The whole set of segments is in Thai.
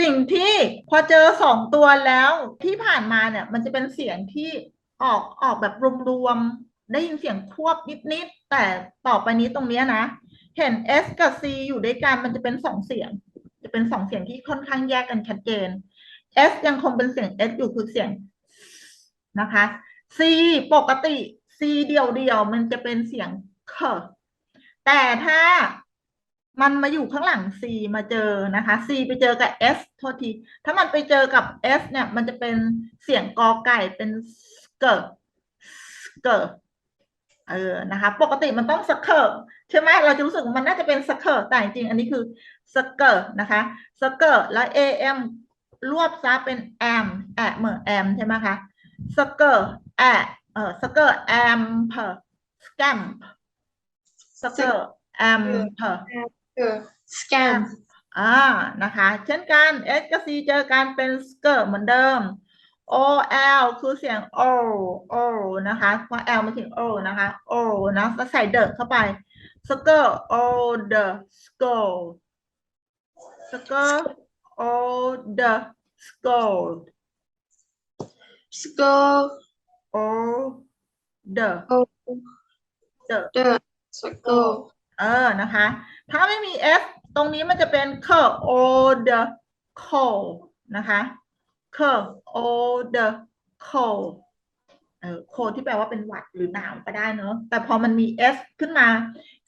สิ่งที่พอเจอสองตัวแล้วที่ผ่านมาเนี่ย มันจะเป็นเสียงที่ออกออกแบบรวมๆได้ยินเสียงควบนิดๆแต่ต่อไปนี้ตรงเนี้ยนะเห็น S กับ C อยู่ด้วยกันมันจะเป็นสองเสียง จะเป็นสองเสียงที่ค่อนข้างแยกกันชัดเจน S ยังคงเป็นเสียง S อยู่คือเสียงนะคะ C ปกติ C เดียวเดียวมันจะเป็นเสียงเคแต่ถ้า มันมาอยู่ข้างหลัง C มาเจอนะคะ C ไปเจอกับ S โทษที ถ้ามันไปเจอกับ S เนี่ย มันจะเป็นเสียงกอไก่เป็นเกิร์เกิร์เออ นะคะ ปกติมันต้องสเคิร์ใช่ไหมเราจะรู้สึกว่ามันน่าจะเป็นสเคิร์แต่จริงๆอันนี้คือสเกิร์นะคะสเกิร์แล้ว AM รวบซะเป็นแอมแอะเหมือนแอมใช่ไหมคะสเกิร์แอะเออสเกิร์แอมเพอสแกมสเกิร์แอมเพอ เออ scam อ่านะคะ เช่นกัน S กับ C เจอกันเป็นสเกิร์เหมือนเดิม O L คือเสียง O O นะคะเพราะ L มาถึง O นะคะ O นะแล้วใส่เดเข้าไปสเกิร์ O the scold สเกิร์ O the scold school O the oh the the school เออนะคะ ถ้าไม่มี F ตรงนี้มันจะเป็นเคอ o the c o l นะคะเคอ o the c o l เออ cold ที่แปลว่าเป็นหวัดหรือหนาวก็ได้เนอะแต่พอมันมี S ขึ้นมา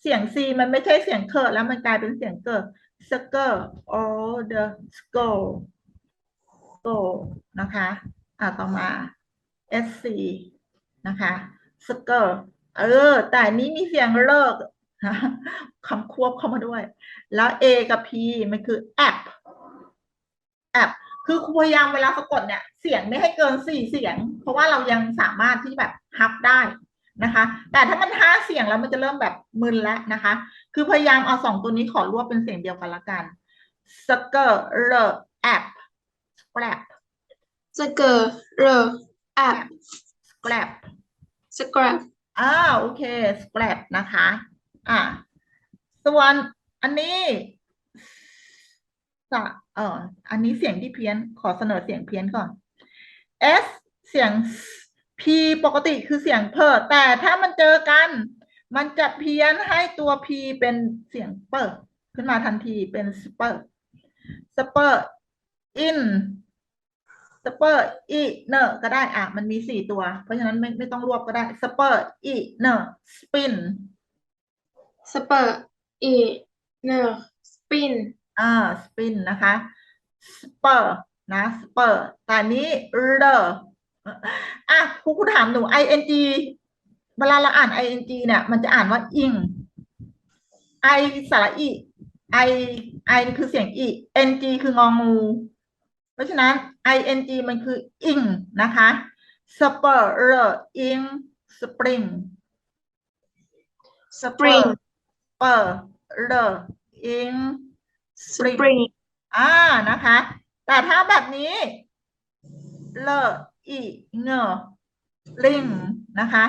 เสียง C มันไม่ใช่เสียงเคอแล้วมันกลายเป็นเสียงเกิด s k e r o the skull skull นะคะอะต่อมา SC นะคะ s k e r เออ แต่อันนี้มีเสียงเลิก คำควบเข้ามาด้วย แล้ว A กับ P มันคือ app app คือครูพยายามเวลาสะกดเนี่ย เสียงไม่ให้เกินสี่เสียง เพราะว่าเรายังสามารถที่แบบฮับได้นะคะ แต่ถ้ามันห้าเสียงแล้วมันจะเริ่มแบบมึนแล้วนะคะ คือพยายามเอาสองตัวนี้ขอรวบเป็นเสียงเดียวกันละกัน s k e r l app scrap school the app scrap scrap อ่าโอเค scrap นะคะ อ่าส่วนอันนี้สะเอ่ออันนี้เสียงที่เพี้ยน ขอเสนอเสียงเพี้ยนก่อน S เสียง P ปกติคือเสียงเพอแต่ถ้ามันเจอกัน มันจะเพี้ยนให้ตัว P เป็นเสียงเปิดขึ้นมาทันทีเป็นสเปอร์สเปอร์อินสเปอร์อีเนอร์ก็ได้อะ มันมีสี่ตัว เพราะฉะนั้นไม่ไม่ต้องรวบก็ได้สเปอร์อีเนอร์สปิน spur e no spin อ่าสปินนะคะสเปอร์นะสเปอร์แต่อันนี้เลออะครูครูถามหนู ing เวลาเราอ่าน ing เนี่ยมันจะอ่านว่า ing i สระอี i i คือเสียงอี ng คืององู เพราะฉะนั้น ing มันคือ ing นะคะ spur ing spring spring spur ing spring spring อ่านะคะ แต่ถ้าแบบนี้เลออีเงอริงนะคะ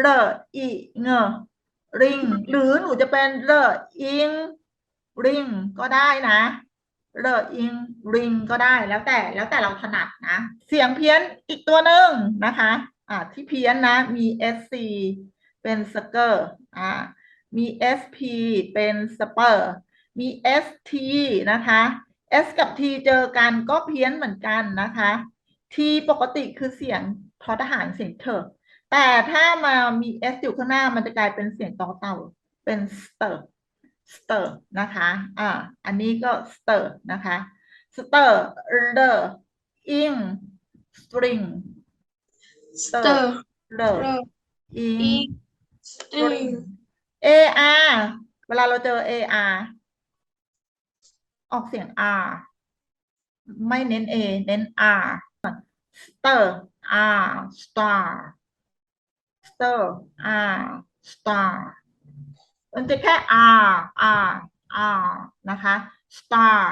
เลออีเงอริงหรือหนูจะเป็นเลออิงริงก็ได้นะเลออิงริงก็ได้แล้วแต่แล้วแต่เราถนัดนะ เสียงเพี้ยนอีกตัวหนึ่งนะคะ อ่าที่เพี้ยนนะมี sc เป็นสเกอร์อ่า มี sp เป็นสเปอร์มี st นะคะ s กับ t เจอกันก็เพี้ยนเหมือนกันนะคะ t ปกติคือเสียงทอทหารเสียงเถอะแต่ถ้ามามี s อยู่ข้างหน้ามันจะกลายเป็นเสียงต่อเต่า เป็น stir stir นะคะ อ่า อันนี้ก็ stir นะคะ stir the ing string stir the the ing e string ar เวลาเราเจอ ar ออกเสียง r ไม่เน้น a เน้น r stir r star stir r star มันจะแค่ r r r นะคะ star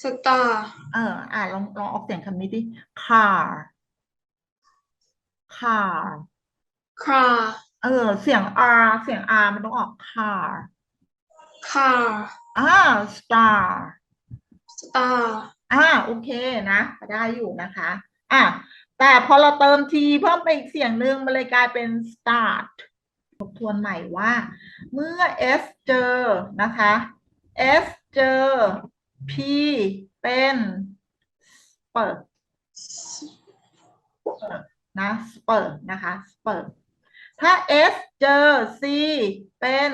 star เออ อ่าลองลองออกเสียงคำนี้ดิ car car car เออ เสียง r เสียง r มันต้องออก car car อ่า star star อ่าโอเคนะได้อยู่นะคะ อะแต่พอเราเติม t เพิ่มไปอีกเสียงหนึ่งมันเลยกลายเป็น start ทบทวนใหม่ว่า เมื่อ s เจอนะคะ s เจอ p เป็นเปิดนะเปิดนะคะเปิด ถ้า s เจอ c เป็น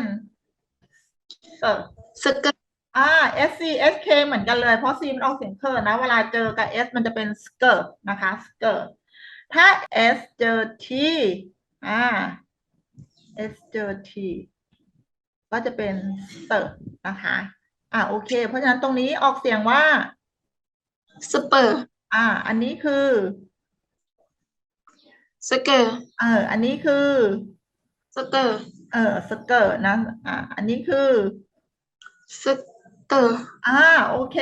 เปิด skirt อ่า S C S K เหมือนกันเลย เพราะ C มันออกเสียงเคอร์นะ เวลาเจอกับ S มันจะเป็น skirt นะคะ skirt ถ้า S เจอ T อ่า S เจอ T ก็จะเป็น skirt นะคะ อ่าโอเค เพราะฉะนั้นตรงนี้ออกเสียงว่า spur อ่า อันนี้คือ skirt เออ อันนี้คือ skirt เออ skirt นะ อ่า อันนี้คือ skirt อ่าโอเค